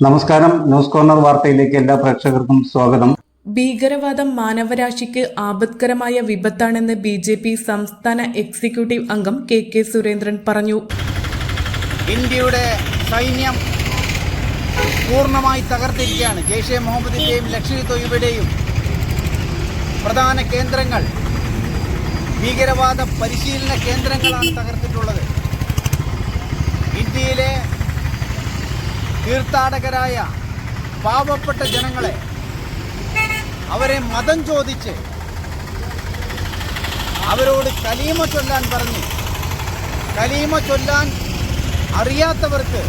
നമസ്കാരം. News corner വാർത്തയിലേക്ക് എല്ലാ പ്രേക്ഷകർക്കും സ്വാഗതം. ഭീകരവാദം മാനവരാശിക്ക് ആപത്കരമായ വിപത്താണെന്ന് ബി ജെ പി സംസ്ഥാന എക്സിക്യൂട്ടീവ് അംഗം കെ കെ സുരേന്ദ്രൻ പറഞ്ഞു. ഇന്ത്യയുടെ സൈന്യം പൂർണമായി തകർത്തിരിക്കുകയാണ്. ജെയ്ഷെ മുഹമ്മദിന്റെയും ലഷ്കർ തൊയ്യുടെയും തൊയ്ബയുടെയും പ്രധാന കേന്ദ്രങ്ങൾ ഭീകരവാദ പരിശീലന കേന്ദ്രങ്ങളാണ് തകർത്തിട്ടുള്ളത്. ഇന്ത്യയിലെ തീർത്ഥാടകരായ പാവപ്പെട്ട ജനങ്ങളെ അവരെ മതം ചോദിച്ച് അവരോട് കലീമ ചൊല്ലാൻ പറഞ്ഞു. കലീമ ചൊല്ലാൻ അറിയാത്തവർക്ക്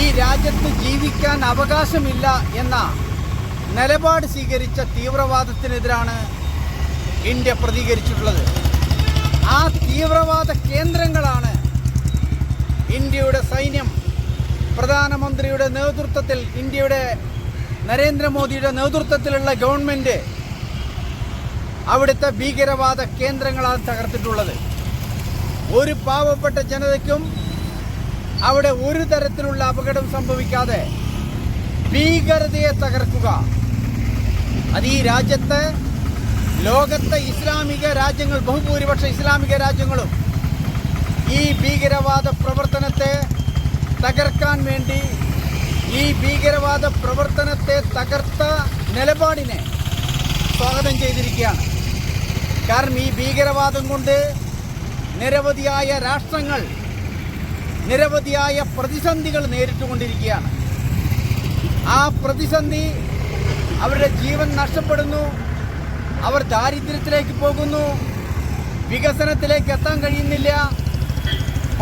ഈ രാജ്യത്ത് ജീവിക്കാൻ അവകാശമില്ല എന്ന നിലപാട് സ്വീകരിച്ച തീവ്രവാദത്തിനെതിരാണ് ഇന്ത്യ പ്രതികരിച്ചിട്ടുള്ളത്. ആ തീവ്രവാദ കേന്ദ്രങ്ങളാണ് ഇന്ത്യയുടെ സൈന്യം പ്രധാനമന്ത്രിയുടെ നേതൃത്വത്തിൽ ഇന്ത്യയുടെ നരേന്ദ്രമോദിയുടെ നേതൃത്വത്തിലുള്ള ഗവൺമെന്റ് അവിടുത്തെ ഭീകരവാദ കേന്ദ്രങ്ങളാണ് തകർത്തിട്ടുള്ളത്. ഒരു പാവപ്പെട്ട ജനതയ്ക്കും അവിടെ ഒരു തരത്തിലുള്ള അപകടം സംഭവിക്കാതെ ഭീകരതയെ തകർക്കുക. അത് ഈ രാജ്യത്തെ ലോകത്തെ ഇസ്ലാമിക രാജ്യങ്ങൾ ബഹുഭൂരിപക്ഷ ഇസ്ലാമിക രാജ്യങ്ങളും ഈ ഭീകരവാദ പ്രവർത്തനത്തെ തകർക്കാൻ വേണ്ടി ഈ ഭീകരവാദ പ്രവർത്തനത്തെ തകർത്ത നിലപാടിനെ സ്വാഗതം ചെയ്തിരിക്കുകയാണ്. കാരണം ഈ ഭീകരവാദം കൊണ്ട് നിരവധിയായ രാഷ്ട്രങ്ങൾ നിരവധിയായ പ്രതിസന്ധികൾ നേരിട്ടുകൊണ്ടിരിക്കുകയാണ്. ആ പ്രതിസന്ധി അവരുടെ ജീവൻ നഷ്ടപ്പെടുന്നു അവർ ദാരിദ്ര്യത്തിലേക്ക് പോകുന്നു വികസനത്തിലേക്ക് എത്താൻ കഴിയുന്നില്ല.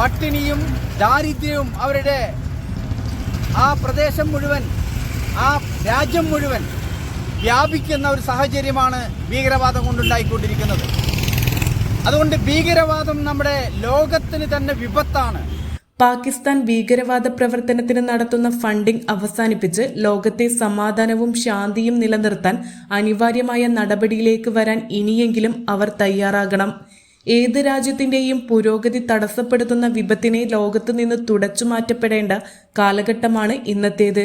പട്ടിണിയും ദാരിദ്ര്യവും അവരുടെ ആ പ്രദേശം മുഴുവൻ ആ രാജ്യം മുഴുവൻ വ്യാപിക്കുന്ന ഒരു സാഹചര്യമാണ് ഭീകരവാദം കൊണ്ടുണ്ടായിക്കൊണ്ടിരിക്കുന്നത്. അതുകൊണ്ട് ഭീകരവാദം നമ്മുടെ ലോകത്തിന് തന്നെ വിപത്താണ്. പാകിസ്ഥാൻ ഭീകരവാദ പ്രവർത്തനത്തിന് നടത്തുന്ന ഫണ്ടിംഗ് അവസാനിപ്പിച്ച് ലോകത്തെ സമാധാനവും ശാന്തിയും നിലനിർത്താൻ അനിവാര്യമായ നടപടിയിലേക്ക് വരാൻ ഇനിയെങ്കിലും അവർ തയ്യാറാകണം. ഏത് രാജ്യത്തിന്റെയും പുരോഗതി തടസ്സപ്പെടുത്തുന്ന വിപത്തിനെ ലോകത്ത് നിന്ന് തുടച്ചു മാറ്റപ്പെടേണ്ട കാലഘട്ടമാണ് ഇന്നത്തേത്.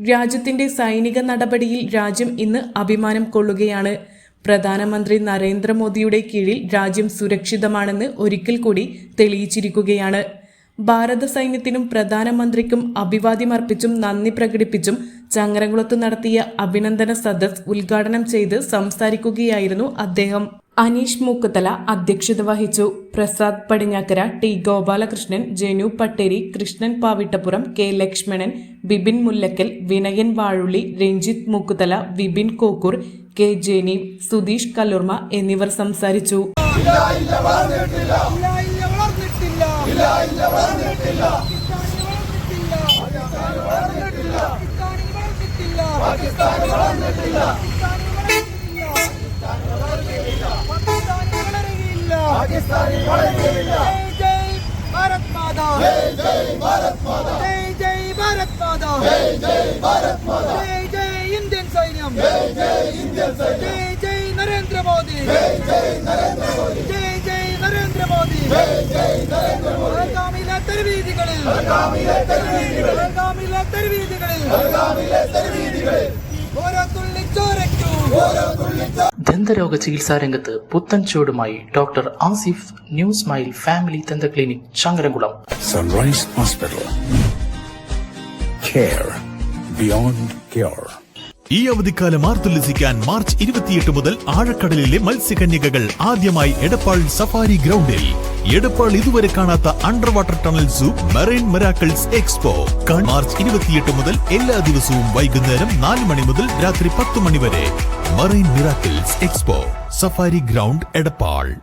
രാജ്യത്തിന്റെ സൈനിക നടപടിയിൽ രാജ്യം ഇന്ന് അഭിമാനം കൊള്ളുകയാണ്. പ്രധാനമന്ത്രി നരേന്ദ്രമോദിയുടെ കീഴിൽ രാജ്യം സുരക്ഷിതമാണെന്ന് ഒരിക്കൽ കൂടി തെളിയിച്ചിരിക്കുകയാണ്. ഭാരത സൈന്യത്തിനും പ്രധാനമന്ത്രിക്കും അഭിവാദ്യമർപ്പിച്ചും നന്ദി പ്രകടിപ്പിച്ചും ചങ്ങരംകുളത്ത് നടത്തിയ അഭിനന്ദന സദസ് ഉദ്ഘാടനം ചെയ്ത് സംസാരിക്കുകയായിരുന്നു അദ്ദേഹം. അനീഷ് മൂക്കത്തല അധ്യക്ഷത വഹിച്ചു. Prasad Padinjakkara T Gopalakrishnan Janu Patteri Krishnan Pavittappuram K Lakshmanan Bibin Mullakkal Vinayan Vazhulli Ranjith Mookkuthala Vipin Kokkur K Jeni Sudheesh Kallurma എന്നിവർ സംസാരിച്ചു. పాకిస్తానీ పడైతే జై జై భారత్ మాతా జై జై భారత్ మాతా జై జై భారత్ మాతా జై జై భారత్ మాతా జై జై ఇండియన్ సైన్యం జై జై ఇండియన్ సైన్యం జై జై నరేంద్ర మోదీ జై జై నరేంద్ర మోదీ జై జై నరేంద్ర మోదీ జై జై నరేంద్ర మోదీ அருகாமையில தெருவீதிகளில் அருகாமையில தெருவீதிகளில் அருகாமையில தெருவீதிகளில் அருகாமையில தெருவீதிகளில் ஒரு துள்ளி சோரைக்கும் ஒரு துள்ளி ദന്തരോഗ ചികിത്സാ രംഗത്ത് പുത്തൻ ചുവടുമായി doctor Asif new smile family ദന്ത clinic Changaramkulam sunrise hospital care beyond cure. ഈ അവധിക്കാലം ആർത്തുല്ലസിക്കാൻ മാർച്ച് ഇരുപത്തിയെട്ട് മുതൽ ആഴക്കടലിലെ മത്സ്യകന്യകകൾ ആദ്യമായി എടപ്പാൾ സഫാരി ഗ്രൗണ്ടിൽ. എടപ്പാൾ ഇതുവരെ കാണാത്ത under water tunnel zoo marine miracles expo. March ഇരുപത്തിയെട്ട് മുതൽ എല്ലാ ദിവസവും വൈകുന്നേരം നാല് മണി മുതൽ രാത്രി പത്ത് മണി വരെ. Marine miracles expo. Safari ground Edappal.